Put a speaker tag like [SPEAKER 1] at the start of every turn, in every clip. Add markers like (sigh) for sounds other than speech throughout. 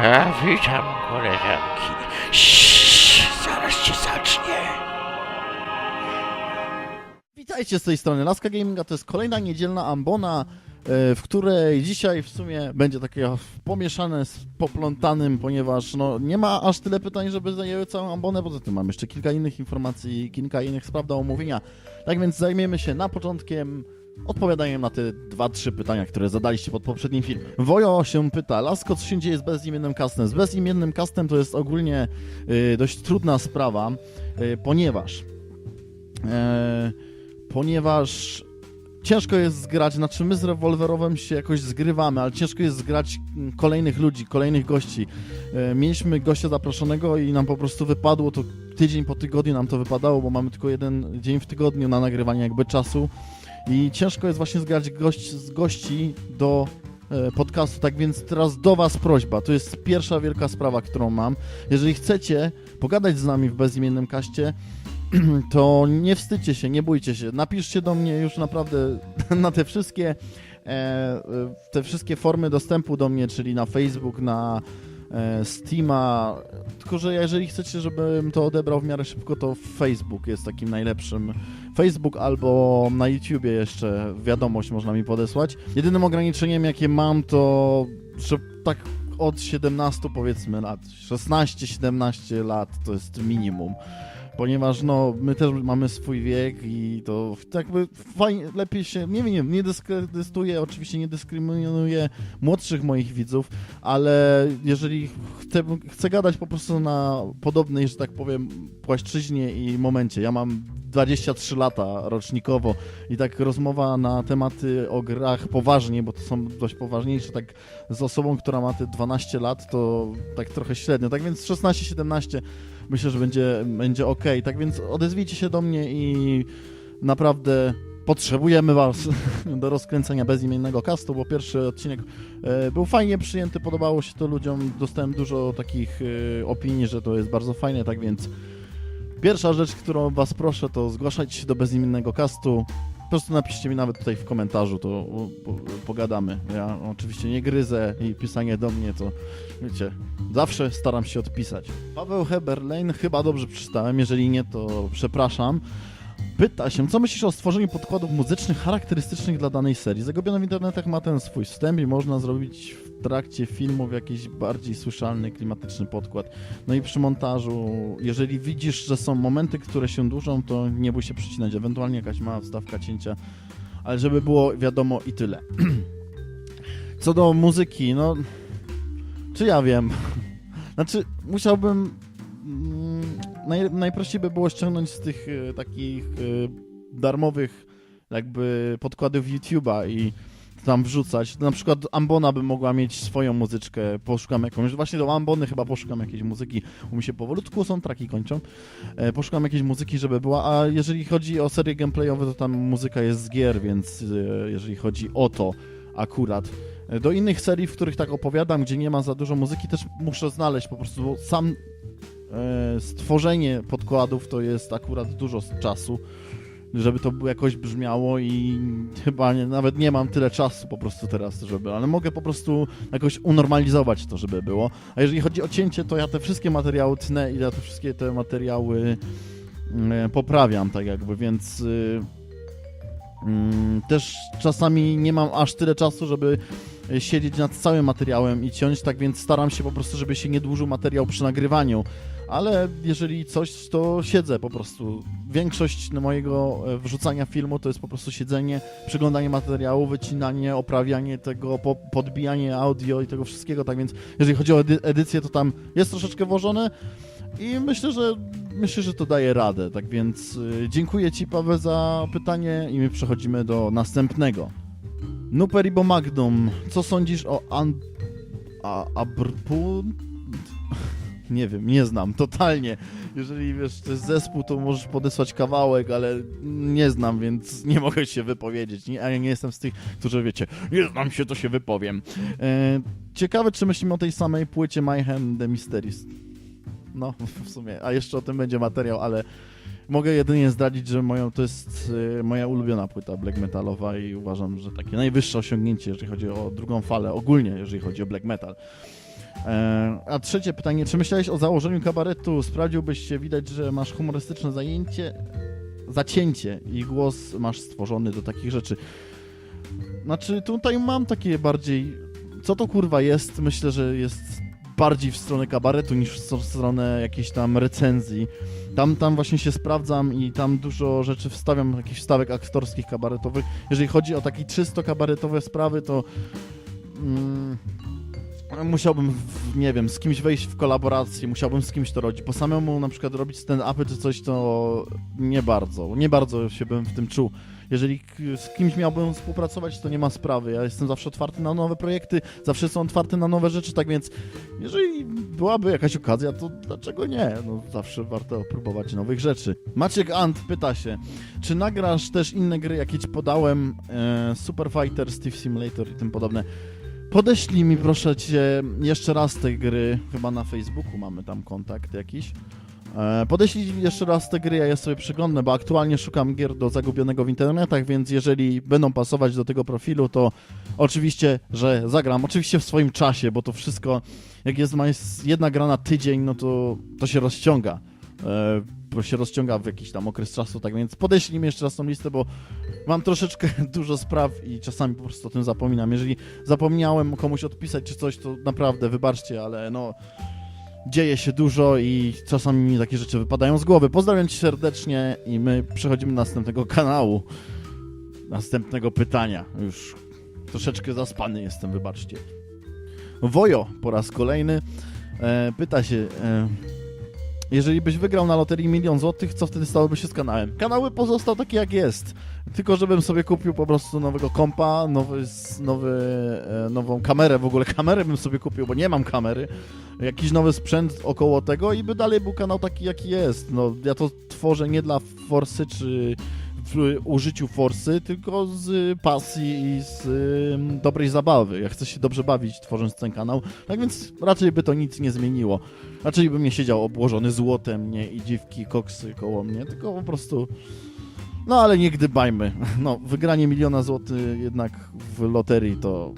[SPEAKER 1] A, witam koleżanki. Ciii, zaraz się zacznie.
[SPEAKER 2] Witajcie z tej strony Laska Gaminga, to jest kolejna niedzielna ambona, e, w której dzisiaj w sumie będzie takie pomieszane z poplątanym, ponieważ no, nie ma aż tyle pytań, żeby zajęły całą ambonę, poza tym mam jeszcze kilka innych informacji kilka innych spraw do omówienia. Tak więc zajmiemy się na początkiem odpowiadaniem na te dwa, trzy pytania, które zadaliście pod poprzednim filmem. Wojo się pyta, Lasko, co się dzieje z bezimiennym castem? Z bezimiennym castem to jest ogólnie y, dość trudna sprawa, y, ponieważ... e, ponieważ ciężko jest zgrać, znaczy my z rewolwerowym się jakoś zgrywamy, ale ciężko jest zgrać mm, kolejnych ludzi, kolejnych gości. E, Mieliśmy gościa zaproszonego i nam po prostu wypadło to tydzień po tygodniu nam to wypadało, bo mamy tylko jeden dzień w tygodniu na nagrywanie jakby czasu i ciężko jest właśnie zgrać gość, z gości do e, podcastu, tak więc teraz do Was prośba, to jest pierwsza wielka sprawa, którą mam. Jeżeli chcecie pogadać z nami w bezimiennym kaście, (clears throat) to nie wstydźcie się, nie bójcie się. Napiszcie do mnie już naprawdę (laughs) na te wszystkie e, e, te wszystkie formy dostępu do mnie, czyli na Facebook, na Steama. Tylko, że jeżeli chcecie, żebym to odebrał w miarę szybko, to Facebook jest takim najlepszym. Facebook albo na YouTubie jeszcze wiadomość można mi podesłać. Jedynym ograniczeniem, jakie mam, to że tak od 17 powiedzmy lat, 16-17 lat to jest minimum ponieważ no, my też mamy swój wiek i to jakby fajnie, lepiej się, nie wiem, nie dyskredytuję, oczywiście nie dyskryminuję młodszych moich widzów, ale jeżeli chcę, chcę gadać po prostu na podobnej, że tak powiem, płaszczyźnie i momencie, ja mam 23 lata rocznikowo i tak rozmowa na tematy o grach poważnie, bo to są dość poważniejsze, tak z osobą, która ma te 12 lat, to tak trochę średnio, tak więc 16-17 myślę, że będzie, będzie ok. Tak więc odezwijcie się do mnie i naprawdę potrzebujemy Was (laughs) do rozkręcenia bezimiennego castu, bo pierwszy odcinek e, był fajnie przyjęty, podobało się to ludziom, dostałem dużo takich e, opinii, że to jest bardzo fajne, tak więc pierwsza rzecz, którą Was proszę, to zgłaszajcie się do bezimiennego castu. Po prostu napiszcie mi nawet tutaj w komentarzu, to po, pogadamy. Ja oczywiście nie gryzę i pisanie do mnie to, wiecie, zawsze staram się odpisać. Paweł Heberlein, chyba dobrze przeczytałem, jeżeli nie, to przepraszam. Pyta się, co myślisz o stworzeniu podkładów muzycznych charakterystycznych dla danej serii? Zagubiony w internetach ma ten swój wstęp i można zrobić w trakcie filmów jakiś bardziej słyszalny, klimatyczny podkład. No i przy montażu, jeżeli widzisz, że są momenty, które się dłużą, to nie bój się przycinać, ewentualnie jakaś mała wstawka cięcia, ale żeby było wiadomo i tyle. (clears throat) Co do muzyki, no... Czy ja wiem? (laughs) Znaczy, musiałbym... Naj, najprościej by było ściągnąć z tych e, takich e, darmowych jakby podkładów YouTube'a i tam wrzucać. Na przykład Ambona by mogła mieć swoją muzyczkę, poszukam jakąś, właśnie do Ambony chyba poszukam jakiejś muzyki, u mi się powolutku są traki kończą, e, poszukam jakiejś muzyki, żeby była, a jeżeli chodzi o serie gameplayowe, to tam muzyka jest z gier, więc e, jeżeli chodzi o to akurat, e, do innych serii, w których tak opowiadam, gdzie nie ma za dużo muzyki, też muszę znaleźć po prostu, sam stworzenie podkładów to jest akurat dużo czasu, żeby to jakoś brzmiało i chyba nie, nawet nie mam tyle czasu po prostu teraz, żeby, ale mogę po prostu jakoś unormalizować to, żeby było. A jeżeli chodzi o cięcie, to ja te wszystkie materiały tnę i ja te wszystkie te materiały e, poprawiam, tak jakby, więc y, mm, też czasami nie mam aż tyle czasu, żeby e, siedzieć nad całym materiałem i ciąć, tak więc staram się po prostu, żeby się nie dłużył materiał przy nagrywaniu. Ale jeżeli coś, to siedzę po prostu. Większość mojego e, wrzucania filmu to jest po prostu siedzenie, przeglądanie materiału, wycinanie, oprawianie tego, po, podbijanie audio i tego wszystkiego. Tak więc, jeżeli chodzi o edy- edycję, to tam jest troszeczkę włożone i myślę, że myślę, że to daje radę. Tak więc y, dziękuję Ci, Paweł, za pytanie i my przechodzimy do następnego. Nuperibo Magnum, co sądzisz o An... A. Nie wiem, nie znam, totalnie. Jeżeli wiesz, to jest zespół, to możesz podesłać kawałek, ale nie znam, więc nie mogę się wypowiedzieć. Nie, a ja nie jestem z tych, którzy wiecie, nie znam się, to się wypowiem. E, ciekawe, czy myślimy o tej samej płycie Mayhem The Mysteries. No, w sumie, a jeszcze o tym będzie materiał, ale mogę jedynie zdradzić, że moją, to jest e, moja ulubiona płyta black metalowa i uważam, że takie najwyższe osiągnięcie, jeżeli chodzi o drugą falę, ogólnie, jeżeli chodzi o black metal. E, a trzecie pytanie, czy myślałeś o założeniu kabaretu? Sprawdziłbyś się, widać, że masz humorystyczne zajęcie, zacięcie i głos masz stworzony do takich rzeczy. Znaczy, tutaj mam takie bardziej. Co to kurwa jest? Myślę, że jest bardziej w stronę kabaretu niż w stronę jakiejś tam recenzji. Tam, tam właśnie się sprawdzam i tam dużo rzeczy wstawiam, jakichś wstawek aktorskich, kabaretowych. Jeżeli chodzi o takie czysto kabaretowe sprawy, to mm, musiałbym, w, nie wiem, z kimś wejść w kolaborację, musiałbym z kimś to robić. Po samemu na przykład robić stand-upy czy coś, to nie bardzo, nie bardzo się bym w tym czuł. Jeżeli z kimś miałbym współpracować, to nie ma sprawy. Ja jestem zawsze otwarty na nowe projekty, zawsze jestem otwarty na nowe rzeczy, tak więc jeżeli byłaby jakaś okazja, to dlaczego nie? No, zawsze warto próbować nowych rzeczy. Maciek Ant pyta się, czy nagrasz też inne gry, jakie ci podałem, e, Super Fighter, Steve Simulator i tym podobne. Podeślij mi proszę cię jeszcze raz te gry, chyba na Facebooku mamy tam kontakt jakiś. E, Podeślij jeszcze raz te gry, ja je sobie przeglądnę, bo aktualnie szukam gier do zagubionego w internetach, więc jeżeli będą pasować do tego profilu, to oczywiście, że zagram. Oczywiście w swoim czasie, bo to wszystko, jak jest, jedna gra na tydzień, no to, to się rozciąga. Bo się rozciąga w jakiś tam okres czasu, tak więc podeślij mi jeszcze raz tą listę, bo mam troszeczkę (laughs) dużo spraw i czasami po prostu o tym zapominam. Jeżeli zapomniałem komuś odpisać czy coś, to naprawdę wybaczcie, ale no dzieje się dużo i czasami mi takie rzeczy wypadają z głowy. Pozdrawiam cię serdecznie i my przechodzimy do następnego kanału. Następnego pytania. Już troszeczkę zaspany jestem, wybaczcie. Wojo po raz kolejny e, pyta się... E, jeżeli byś wygrał na loterii milion złotych, co wtedy stałoby się z kanałem? Kanał by pozostał taki jak jest. Tylko żebym sobie kupił po prostu nowego kompa, nowy, nowy, e, nową kamerę, w ogóle kamerę bym sobie kupił, bo nie mam kamery. Jakiś nowy sprzęt około tego i by dalej był kanał taki jaki jest. No, ja to tworzę nie dla forsy czy w użyciu forsy, tylko z pasji i z ym, dobrej zabawy. Ja chcę się dobrze bawić tworząc ten kanał, tak więc raczej by to nic nie zmieniło. Raczej bym nie siedział obłożony złotem, nie, i dziwki, koksy koło mnie, tylko po prostu... No ale nie gdybajmy. (laughs) No, wygranie miliona złotych jednak w loterii to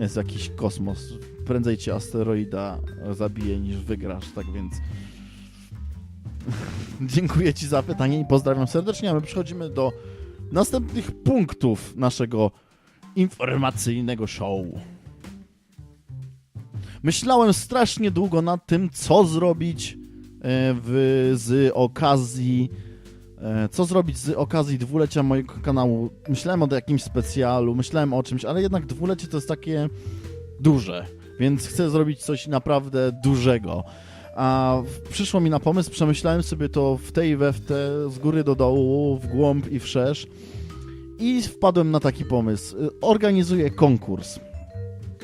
[SPEAKER 2] jest jakiś kosmos. Prędzej cię asteroida zabije niż wygrasz, tak więc... (laughs) Dziękuję ci za pytanie i pozdrawiam serdecznie, a my przechodzimy do następnych punktów naszego informacyjnego show. Myślałem strasznie długo nad tym, co zrobić e, w, z okazji e, co zrobić z okazji dwulecia mojego kanału. Myślałem o jakimś specjalu, myślałem o czymś, ale jednak dwulecie to jest takie duże, więc chcę zrobić coś naprawdę dużego. A przyszło mi na pomysł, przemyślałem sobie to w tej i we w te, z góry do dołu, w głąb i wszerz i wpadłem na taki pomysł. Y, Organizuję konkurs.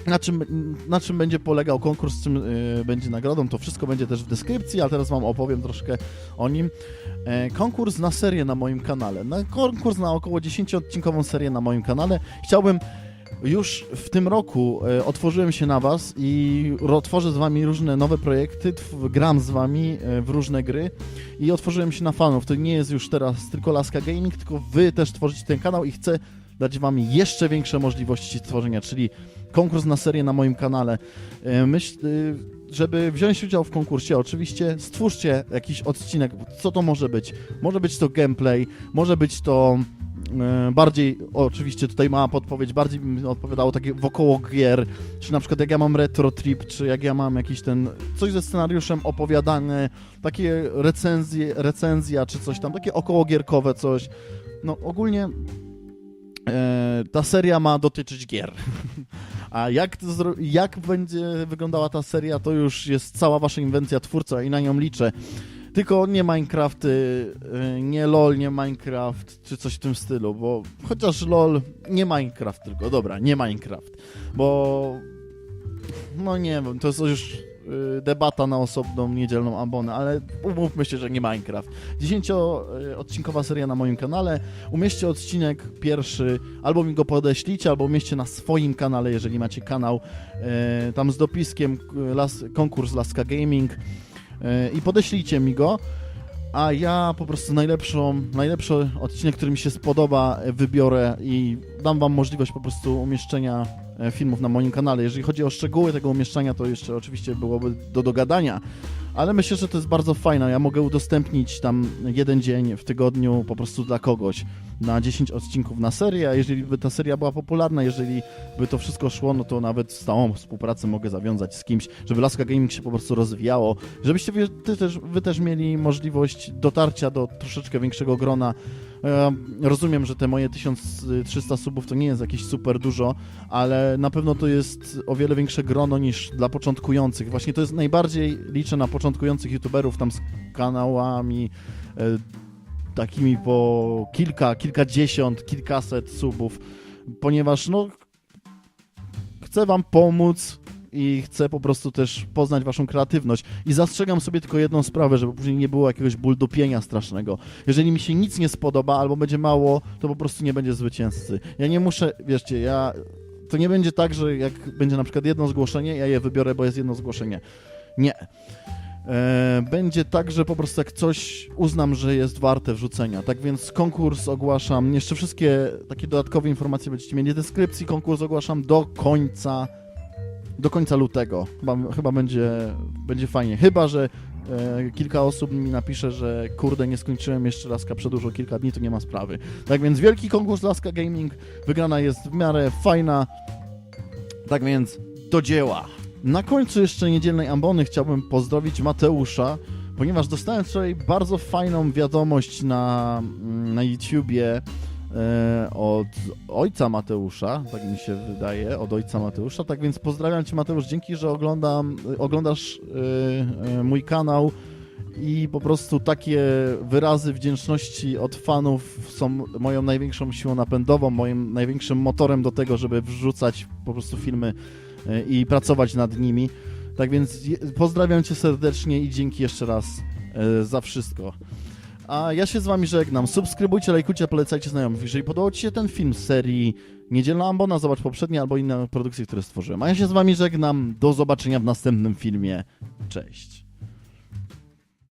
[SPEAKER 2] Na czym, na czym będzie polegał konkurs, czym y, będzie nagrodą, to wszystko będzie też w deskrypcji, a teraz Wam opowiem troszkę o nim. E, konkurs na serię na moim kanale. Na konkurs na około 10-odcinkową serię na moim kanale. Chciałbym już w tym roku e, otworzyłem się na Was i tworzę z Wami różne nowe projekty, gram z Wami e, w różne gry i otworzyłem się na fanów. To nie jest już teraz tylko Laska Gaming, tylko Wy też tworzycie ten kanał i chcę dać Wam jeszcze większe możliwości tworzenia, czyli konkurs na serię na moim kanale. E, Myśl, żeby wziąć udział w konkursie, oczywiście stwórzcie jakiś odcinek. Co to może być? Może być to gameplay, może być to bardziej, oczywiście tutaj mała podpowiedź, bardziej bym odpowiadało takie wokoło gier, czy na przykład jak ja mam retro trip, czy jak ja mam jakiś ten, coś ze scenariuszem opowiadane, takie recenzje, recenzja, czy coś tam, takie okołogierkowe coś. No ogólnie e, ta seria ma dotyczyć gier. (laughs) A jak, jak będzie wyglądała ta seria, to już jest cała wasza inwencja twórca i na nią liczę. Tylko nie Minecraft, y, nie LOL, nie Minecraft, czy coś w tym stylu, bo chociaż LOL, nie Minecraft tylko, dobra, nie Minecraft, bo no nie wiem, to jest już y, debata na osobną niedzielną abonę, ale umówmy się, że nie Minecraft. 10-odcinkowa seria na moim kanale, umieśćcie odcinek pierwszy, albo mi go podeślicie, albo umieśćcie na swoim kanale, jeżeli macie kanał, y, tam z dopiskiem konkurs Laska Gaming i podeślijcie mi go, a ja po prostu najlepszą, najlepszy odcinek, który mi się spodoba, y, wybiorę i dam wam możliwość po prostu umieszczenia e, filmów na moim kanale. Jeżeli chodzi o szczegóły tego umieszczania, to jeszcze oczywiście byłoby do dogadania, ale myślę, że to jest bardzo fajne. Ja mogę udostępnić tam jeden dzień w tygodniu po prostu dla kogoś na 10 odcinków na serię, a jeżeli by ta seria była popularna, jeżeli by to wszystko szło, no to nawet stałą współpracę mogę zawiązać z kimś, żeby Laska Gaming się po prostu rozwijało, żebyście wy, ty też, wy też mieli możliwość dotarcia do troszeczkę większego grona. E, Rozumiem, że te moje 1300 subów to nie jest jakieś super dużo, ale na pewno to jest o wiele większe grono niż dla początkujących. Właśnie to jest najbardziej liczę na początkujących youtuberów tam z kanałami e, takimi po kilka, kilkadziesiąt, kilkaset subów, ponieważ no chcę wam pomóc i chcę po prostu też poznać waszą kreatywność. I zastrzegam sobie tylko jedną sprawę, żeby później nie było jakiegoś buldupienia strasznego. Jeżeli mi się nic nie spodoba albo będzie mało, to po prostu nie będzie zwycięzcy. Ja nie muszę, wieszcie, ja... To nie będzie tak, że jak będzie na przykład jedno zgłoszenie, ja je wybiorę, bo jest jedno zgłoszenie. Nie. E, będzie tak, że po prostu jak coś uznam, że jest warte wrzucenia. Tak więc konkurs ogłaszam. Jeszcze wszystkie takie dodatkowe informacje będziecie mieli w deskrypcji. Konkurs ogłaszam do końca do końca lutego. Chyba, chyba będzie, będzie fajnie. Chyba, że e, kilka osób mi napisze, że kurde, nie skończyłem jeszcze Laska przedłużo kilka dni, to nie ma sprawy. Tak więc wielki konkurs Laska Gaming. Wygrana jest w miarę fajna. Tak więc do dzieła. Na końcu jeszcze niedzielnej ambony chciałbym pozdrowić Mateusza, ponieważ dostałem wczoraj bardzo fajną wiadomość na, mm, na YouTubie e, od ojca Mateusza, tak mi się wydaje, od ojca Mateusza. Tak więc pozdrawiam Cię Mateusz, dzięki, że oglądam, oglądasz e, e, mój kanał i po prostu takie wyrazy wdzięczności od fanów są moją największą siłą napędową, moim największym motorem do tego, żeby wrzucać po prostu filmy i pracować nad nimi. Tak więc pozdrawiam Cię serdecznie i dzięki jeszcze raz e, za wszystko. A ja się z Wami żegnam. Subskrybujcie, lajkujcie, polecajcie znajomych. Jeżeli podobał Ci się ten film z serii Niedzielna Ambona, zobacz poprzednie albo inne produkcje, które stworzyłem. A ja się z Wami żegnam. Do zobaczenia w następnym filmie. Cześć.